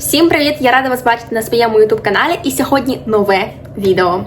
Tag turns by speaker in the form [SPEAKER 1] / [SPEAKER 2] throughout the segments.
[SPEAKER 1] Всім привіт! Я рада вас бачити на своєму youtube каналі і сьогодні нове відео.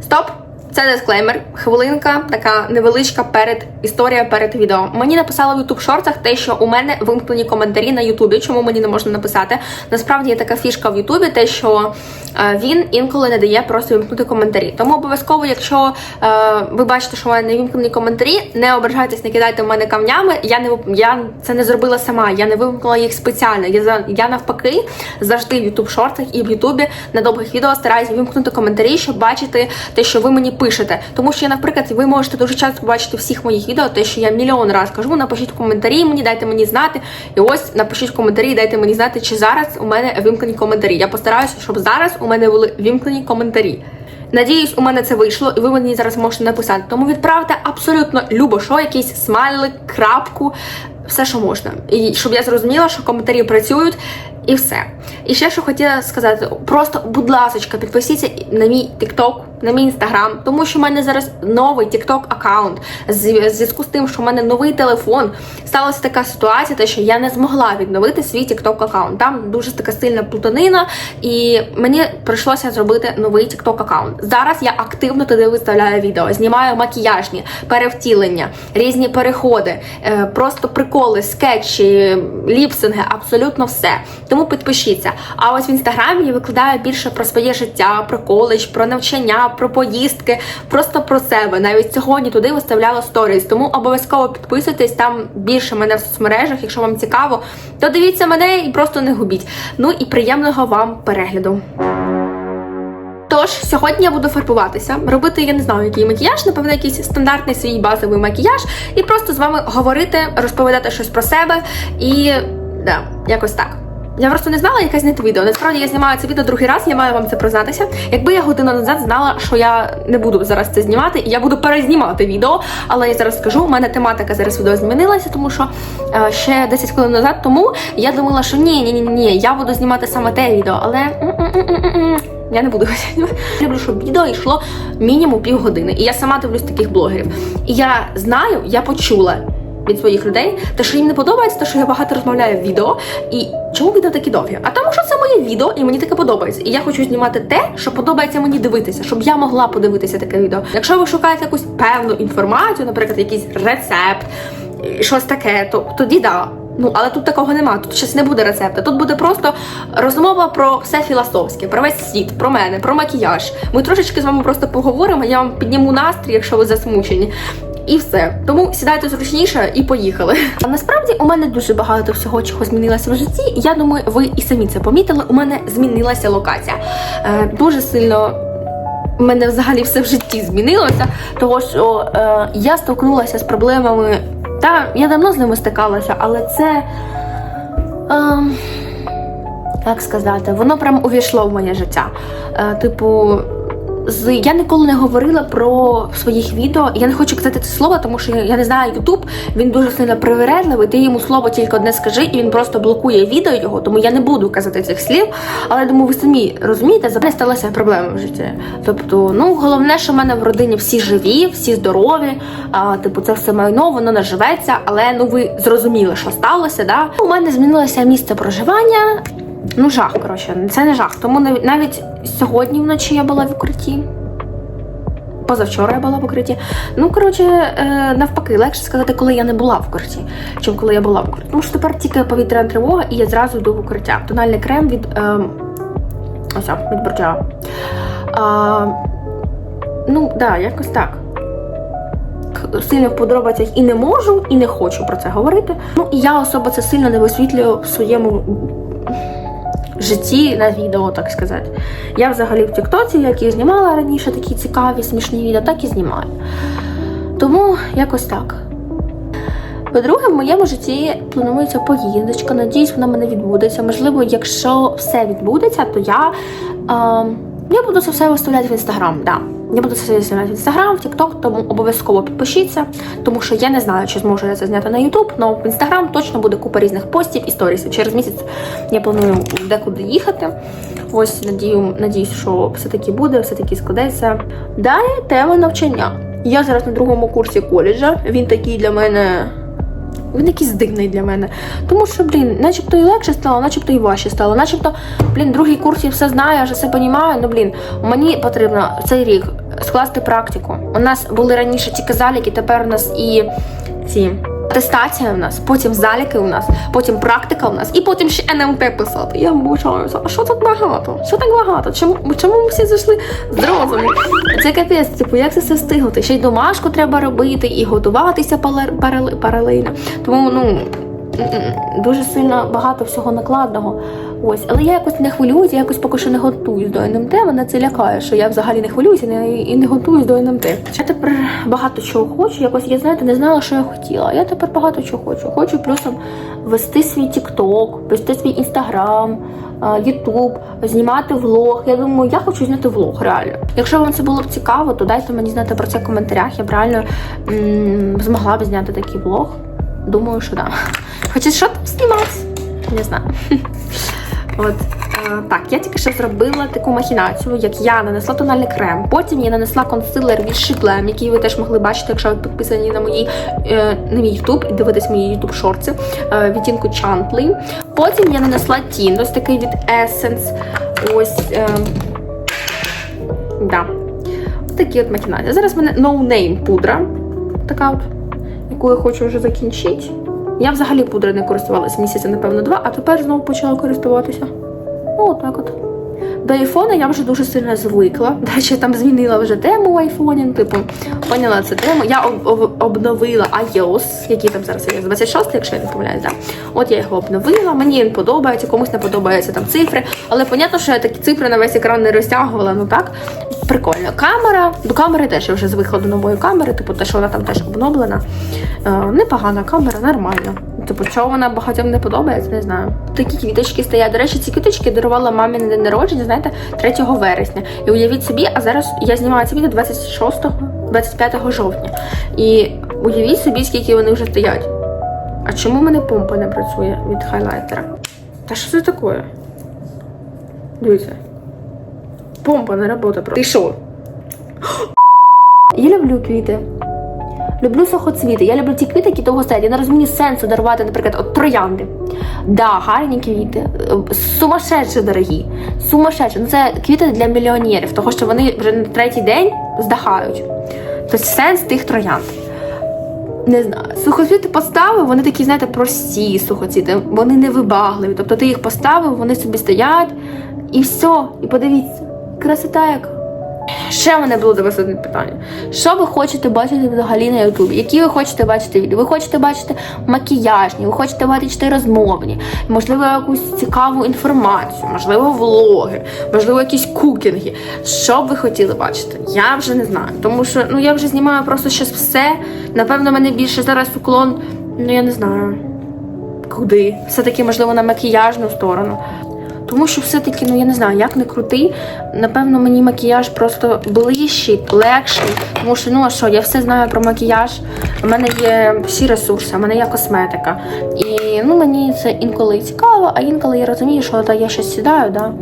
[SPEAKER 1] Стоп! Це дисклеймер, хвилинка, така невеличка перед історія перед відео. Мені написали в YouTube шортах те, що у мене вимкнені коментарі на Ютубі. Чому мені не можна написати? Насправді є така фішка в Ютубі, те, що е, він інколи не дає просто вимкнути коментарі. Тому обов'язково, якщо е, ви бачите, що у мене не вимкнені коментарі, не ображайтесь, не кидайте в мене камнями. Я не я це не зробила сама, я не вимкнула їх спеціально. Я я навпаки завжди в YouTube шортах і в Ютубі на довгих відео стараюся вимкнути коментарі, щоб бачити те, що ви мені пишете. Тому що, наприклад, ви можете дуже часто побачити всіх моїх відео, те, що я мільйон раз кажу, напишіть в коментарі мені, дайте мені знати. І ось напишіть в коментарі, дайте мені знати, чи зараз у мене вимкнені коментарі. Я постараюся, щоб зараз у мене були вимкнені коментарі. Надіюсь, у мене це вийшло, і ви мені зараз можете написати. Тому відправте абсолютно любо, що якийсь смайлик, крапку, все, що можна. І щоб я зрозуміла, що коментарі працюють, і все. І ще що хотіла сказати: просто, будь ласка, підпишіться на мій TikTok, на мій інстаграм, тому що в мене зараз новий TikTok аккаунт. Зв'язку з тим, що в мене новий телефон, сталася така ситуація, те, що я не змогла відновити свій TikTok аккаунт. Там дуже така сильна плутанина, і мені прийшлося зробити новий TikTok аккаунт. Зараз я активно туди виставляю відео, знімаю макіяжні, перевтілення, різні переходи, е, просто приколи, скетчі, ліпсинги, абсолютно все. Тому підпишіться. А ось в інстаграмі я викладаю більше про своє життя, про коледж, про навчання, про поїздки, просто про себе. Навіть сьогодні туди виставляла сторіс. Тому обов'язково підписуйтесь там більше мене в соцмережах. Якщо вам цікаво, то дивіться мене і просто не губіть. Ну і приємного вам перегляду. Тож сьогодні я буду фарбуватися, робити я не знаю, який макіяж, напевно, якийсь стандартний свій базовий макіяж, і просто з вами говорити, розповідати щось про себе і да, якось так. Я просто не знала, яке зняти відео. Насправді я знімаю це відео другий раз, я маю вам це признатися. Якби я годину назад знала, що я не буду зараз це знімати, і я буду перезнімати відео. Але я зараз скажу, у мене тематика зараз відео змінилася, тому що е, ще 10 хвилин назад тому я думала, що ні, ні, ні, ні, я буду знімати саме те відео, але. Я не буду знімати. Люблю, щоб відео йшло мінімум півгодини. І я сама дивлюсь таких блогерів. І я знаю, я почула від своїх людей, те, що їм не подобається, те, що я багато розмовляю в відео. І чому відео такі довгі? А тому, що це моє відео, і мені таке подобається. І я хочу знімати те, що подобається мені дивитися, щоб я могла подивитися таке відео. Якщо ви шукаєте якусь певну інформацію, наприклад, якийсь рецепт, щось таке, то тоді да. Ну, але тут такого нема. Тут щось не буде рецепту. Тут буде просто розмова про все філософське, про весь світ, про мене, про макіяж. Ми трошечки з вами просто поговоримо. Я вам підніму настрій, якщо ви засмучені. І все. Тому сідайте зручніше і поїхали. А насправді у мене дуже багато всього, чого змінилося в житті. Я думаю, ви і самі це помітили. У мене змінилася локація. Е, дуже сильно у мене взагалі все в житті змінилося, того що е, я столкнулася з проблемами. Та я давно з ними стикалася, але це. Е, як сказати, воно прям увійшло в моє життя. Е, типу, з я ніколи не говорила про своїх відео. Я не хочу казати це слово, тому що я не знаю, Ютуб він дуже сильно привередливий. Ти йому слово тільки одне скажи, і він просто блокує відео його, тому я не буду казати цих слів. Але я думаю, ви самі розумієте, за мене сталася проблема в житті. Тобто, ну головне, що в мене в родині всі живі, всі здорові. А, типу, це все майно, воно наживеться, але ну ви зрозуміли, що сталося. Да? У мене змінилося місце проживання. Ну, жах, коротше, це не жах. Тому навіть, сьогодні вночі я була в укритті. Позавчора я була в укритті. Ну, коротше, е, навпаки, легше сказати, коли я не була в укритті, чим коли я була в укритті. Тому що тепер тільки повітряна тривога, і я зразу йду в укриття. Тональний крем від е, ось, від Борджа. А, ну, так, да, якось так. Сильно подробицях і не можу, і не хочу про це говорити. Ну і я особо це сильно не висвітлюю в своєму житті на відео, так сказати. Я взагалі в Тіктоці, як і знімала раніше такі цікаві, смішні відео, так і знімаю. Тому якось так. По-друге, в моєму житті планується поїздочка. Надіюсь, вона мене відбудеться. Можливо, якщо все відбудеться, то я, е, я буду це все виставляти в інстаграм. Да. Я буду це виставляти в інстаграм, в Тікток, тому обов'язково підпишіться, тому що я не знаю, чи зможу я це зняти на Ютуб, але в інстаграм точно буде купа різних постів і сторісів. Через місяць я планую декуди їхати. Ось надію, надіюсь, що все таки буде, все таки складеться. Далі тема навчання. Я зараз на другому курсі коледжа. Він такий для мене. Він якийсь дивний для мене. Тому що, блін, начебто і легше стало, начебто і важче стало. Начебто, блін, другий курс я все знаю, я вже все розумію. Ну, блін, мені потрібно цей рік скласти практику. У нас були раніше тільки заліки, тепер у нас і ці. Атестація в нас, потім заліки у нас, потім практика у нас, і потім ще НМТ писати. Я вибачаюся. А що так багато? Що так багато? Чому, чому ми всі зайшли з розуму? Це капець, типу, як це все встигнути? Ще й домашку треба робити, і готуватися паралельно. Тому ну дуже сильно багато всього накладного. Ось, але я якось не хвилююся, я якось поки що не готуюсь до НМТ. Мене це лякає, що я взагалі не хвилююся і не- готуюсь до НМТ. Я тепер багато чого хочу. Якось я знаєте, не знала, що я хотіла. Я тепер багато чого хочу. Хочу плюсом вести свій TikTok, вести свій Instagram, Ютуб, знімати влог. Я думаю, я хочу зняти влог реально. Якщо вам це було б цікаво, то дайте мені знати про це в коментарях. Я б реально м- змогла б зняти такий влог. Думаю, що да. Хоча що там знімати? Не знаю. От е, так, я тільки що зробила таку махінацію, як я нанесла тональний крем. Потім я нанесла консилер від Shiplem, який ви теж могли бачити, якщо ви підписані на мої е, на мій YouTube і дивитесь мої YouTube шорти е, відтінку Chantley. Потім я нанесла тін, ось такий від Essence. Ось е, да. Такі от махінації. Зараз в мене No Name пудра. Така от, яку я хочу вже закінчити. Я взагалі пудри не користувалася місяця, напевно, два, а тепер знову почала користуватися. Ну, отак от. До айфона я вже дуже сильно звикла. Я там змінила вже тему айфоні. ну, Типу, поняла цю тему. Я об- об- обновила iOS, який там зараз є 26, якщо я не помиляюсь, да. От я його обновила. Мені він подобається, комусь не подобаються там цифри. Але понятно, що я такі цифри на весь екран не розтягувала. Ну так, прикольно. Камера. До камери теж я вже звикла до нової камери, типу, те, що вона там теж обновлена. Е, непогана камера, нормально. Типу, чого вона багатьом не подобається, не знаю. Такі квіточки стоять. До речі, ці квіточки дарувала мамі на день народження, знаєте, 3 вересня. І уявіть собі, а зараз я знімаю це відео 26 25 жовтня. І уявіть собі, скільки вони вже стоять. А чому в мене помпа не працює від хайлайтера? Та що це таке? Дивіться. Помпа не працює. Ти що? Я люблю квіти. Люблю сухоцвіти. Я люблю ті квіти, які довго стоять. Я не розумію сенсу дарувати, наприклад, от троянди. Да, гарні квіти, е, сумасшедші дорогі. Сумасшедші. Ну це квіти для мільйонерів, тому що вони вже на третій день здахають. Тобто сенс тих троянд. Не знаю. Сухоцвіти поставив, вони такі, знаєте, прості сухоцвіти, вони не вибагливі. Тобто ти їх поставив, вони собі стоять, і все. І подивіться, красота яка. Ще в мене було до вас одне питання. Що ви хочете бачити взагалі на Ютубі? Які ви хочете бачити відео? Ви хочете бачити макіяжні, ви хочете бачити розмовні, можливо, якусь цікаву інформацію, можливо, влоги, можливо, якісь кукінги. Що б ви хотіли бачити? Я вже не знаю. Тому що ну я вже знімаю просто щось все. Напевно, мене більше зараз уклон, ну я не знаю. Куди? Все-таки, можливо, на макіяжну сторону. Тому що все-таки, ну я не знаю, як не крути, напевно, мені макіяж просто ближчий, легший. Тому що, ну а що, я все знаю про макіяж. У мене є всі ресурси, у мене є косметика. І ну мені це інколи цікаво, а інколи я розумію, що та, я щось сідаю, да.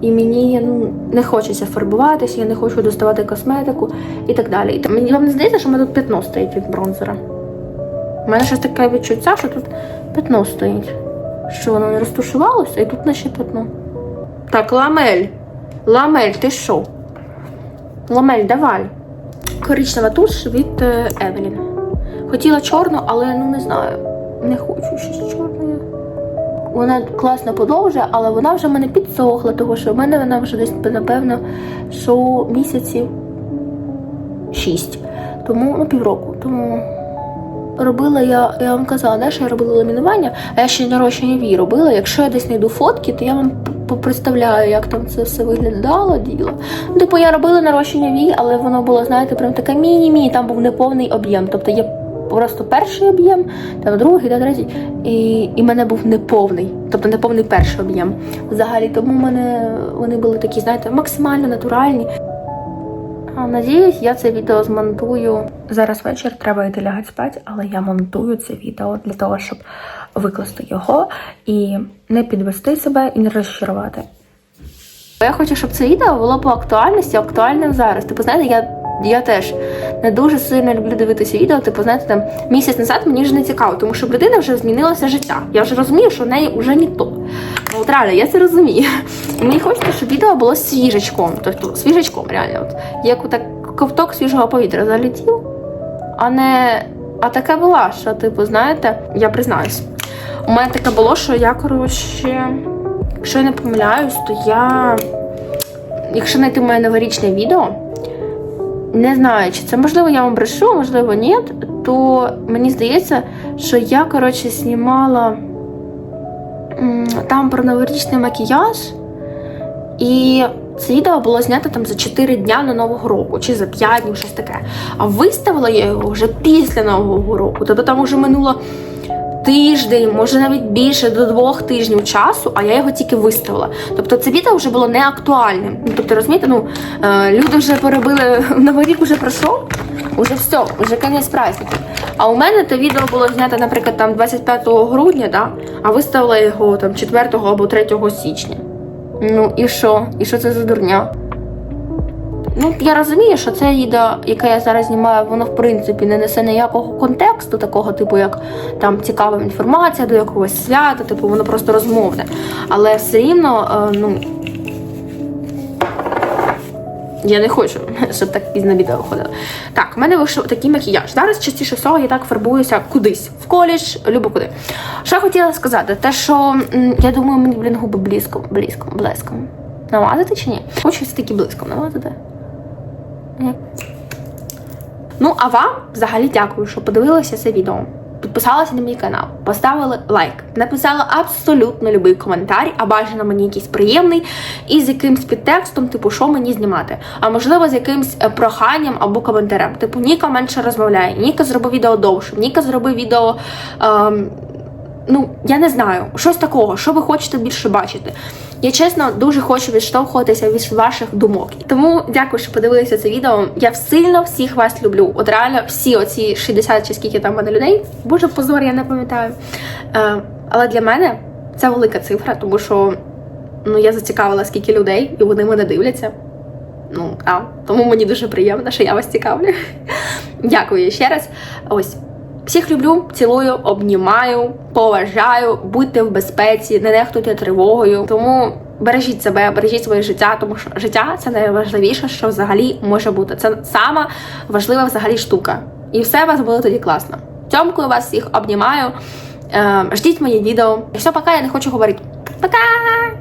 [SPEAKER 1] І мені ну, не хочеться фарбуватися, я не хочу доставати косметику і так далі. І мені вам не здається, що в мене тут пятно стоїть від бронзера. У мене щось таке відчуття, що тут пятно стоїть. Що воно не розтушувалося, і тут наче пятно. Так, ламель. Ламель, ти що? Ламель, давай. Коричнева туш від е, Евелін. Хотіла чорну, але ну не знаю. Не хочу щось чорне. Вона класно подовжує, але вона вже в мене підсохла, тому що в мене вона вже десь, напевно, що місяців 6. Тому, ну, півроку. Тому робила я, я вам казала, да, що я робила ламінування, а я ще нарощення вій робила. Якщо я десь знайду фотки, то я вам п- попредставляю, як там це все виглядало діло. Ну, Типу я робила нарощення вій, але воно було, знаєте, прям таке міні-міні, там був неповний об'єм. Тобто є просто перший об'єм, там другий, та третій, і, в мене був неповний, тобто неповний перший об'єм. Взагалі, тому мене вони були такі, знаєте, максимально натуральні. Надіюсь, я це відео змонтую. Зараз вечір, треба йти лягати спати, але я монтую це відео для того, щоб викласти його і не підвести себе і не розчарувати. Я хочу, щоб це відео було по актуальності, актуальним зараз. Типу, знаєте, я, я теж не дуже сильно люблю дивитися відео. Типу, знаєте, там місяць назад мені вже не цікаво, тому що в людини вже змінилося життя. Я вже розумію, що в неї вже не то. Ну, от реально, я це розумію. Мені хочеться, щоб відео було свіжечком. Тобто свіжечком, реально. От, як так ковток свіжого повітря залетів, а не. А таке було, що, типу, знаєте, я признаюсь. У мене таке було, що я, коротше, якщо я не помиляюсь, то я. Якщо знайти моє новорічне відео, не знаю, чи це можливо я вам брешу, можливо, ні, то мені здається, що я, коротше, знімала там про новорічний макіяж, і це відео було знято там за 4 дня на Нового року, чи за 5 днів, щось таке. А виставила я його вже після Нового року. Тобто там вже минуло тиждень, може навіть більше до двох тижнів часу, а я його тільки виставила. Тобто це відео вже було не актуальним. Ну, Тобто, розумієте, ну е, люди вже перебили новий рік вже пройшов, уже все, вже кінець праздника. А у мене те відео було знято, наприклад, там 25 грудня, да? а виставила його там 4 або 3 січня. Ну і що? І що це за дурня? Ну, я розумію, що це відео, яке я зараз знімаю, воно в принципі не несе ніякого контексту, такого, типу, як там цікава інформація до якогось свята, типу, воно просто розмовне. Але все рівно, е, ну. Я не хочу, щоб так пізно відео виходило. Так, в мене вийшов такий макіяж. Зараз частіше всього я так фарбуюся кудись в коледж, любо куди. Що я хотіла сказати? Те, що я думаю, мені, блін, губи близько, близько, блиском. Намазати чи ні? Хочу такі блиском намазати. Ну, а вам взагалі дякую, що подивилися це відео. Підписалися на мій канал, поставили лайк, написали абсолютно любий коментар, а бажано мені якийсь приємний, і з якимсь підтекстом, типу, що мені знімати. А можливо, з якимсь е, проханням або коментарем. Типу, Ніка менше розмовляє, Ніка зроби відео довше, Ніка зроби відео. Ем, ну, я не знаю, щось такого, що ви хочете більше бачити. Я чесно дуже хочу відштовхуватися від ваших думок. Тому дякую, що подивилися це відео. Я сильно всіх вас люблю. От реально всі оці 60 чи скільки там мене людей. Боже, позор, я не пам'ятаю. Е, але для мене це велика цифра, тому що ну, я зацікавила скільки людей, і вони мене дивляться. Ну, а тому мені дуже приємно, що я вас цікавлю. Дякую ще раз. Ось. Всіх люблю, цілую, обнімаю, поважаю, будьте в безпеці, не нехтуйте тривогою. Тому бережіть себе, бережіть своє життя, тому що життя це найважливіше, що взагалі може бути. Це сама важлива взагалі штука. І все у вас буде тоді класно. Тьомкую вас всіх, обнімаю. Е, ждіть мої відео. І все, пока, я не хочу говорити. Пока!